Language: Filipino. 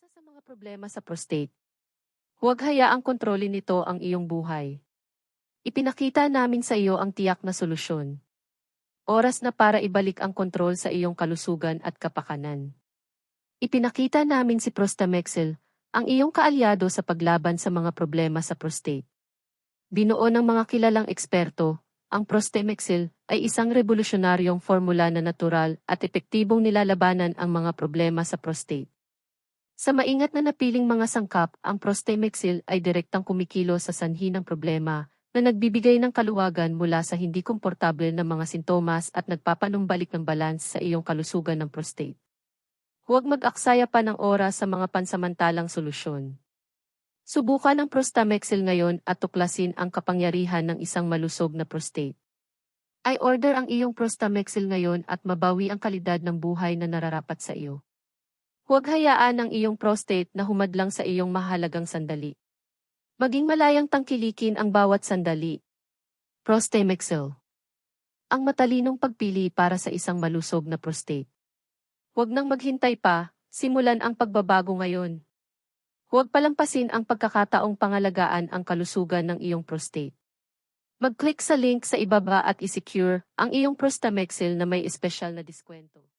Isa sa mga problema sa prostate. Huwag hayaang kontrolin nito ang iyong buhay. Ipinakita namin sa iyo ang tiyak na solusyon. Oras na para ibalik ang kontrol sa iyong kalusugan at kapakanan. Ipinakita namin si Prostamexel, ang iyong kaalyado sa paglaban sa mga problema sa prostate. Binuo ng mga kilalang eksperto, ang Prostamexel ay isang revolusyonaryong formula na natural at epektibong nilalabanan ang mga problema sa prostate. Sa maingat na napiling mga sangkap, ang Prostamexil ay direktang kumikilo sa sanhi ng problema na nagbibigay ng kaluwagan mula sa hindi komportable na mga sintomas at nagpapanumbalik ng balance sa iyong kalusugan ng prostate. Huwag mag-aksaya pa ng oras sa mga pansamantalang solusyon. Subukan ang Prostamexil ngayon at tuklasin ang kapangyarihan ng isang malusog na prostate. I order ang iyong Prostamexil ngayon at mabawi ang kalidad ng buhay na nararapat sa iyo. Huwag hayaan ang iyong prostate na humadlang sa iyong mahalagang sandali. Maging malayang tangkilikin ang bawat sandali. Prostamexil. Ang matalinong pagpili para sa isang malusog na prostate. Huwag nang maghintay pa, simulan ang pagbabago ngayon. Huwag palampasin ang pagkakataong pangalagaan ang kalusugan ng iyong prostate. Mag-click sa link sa ibaba at isecure ang iyong Prostamexil na may espesyal na diskwento.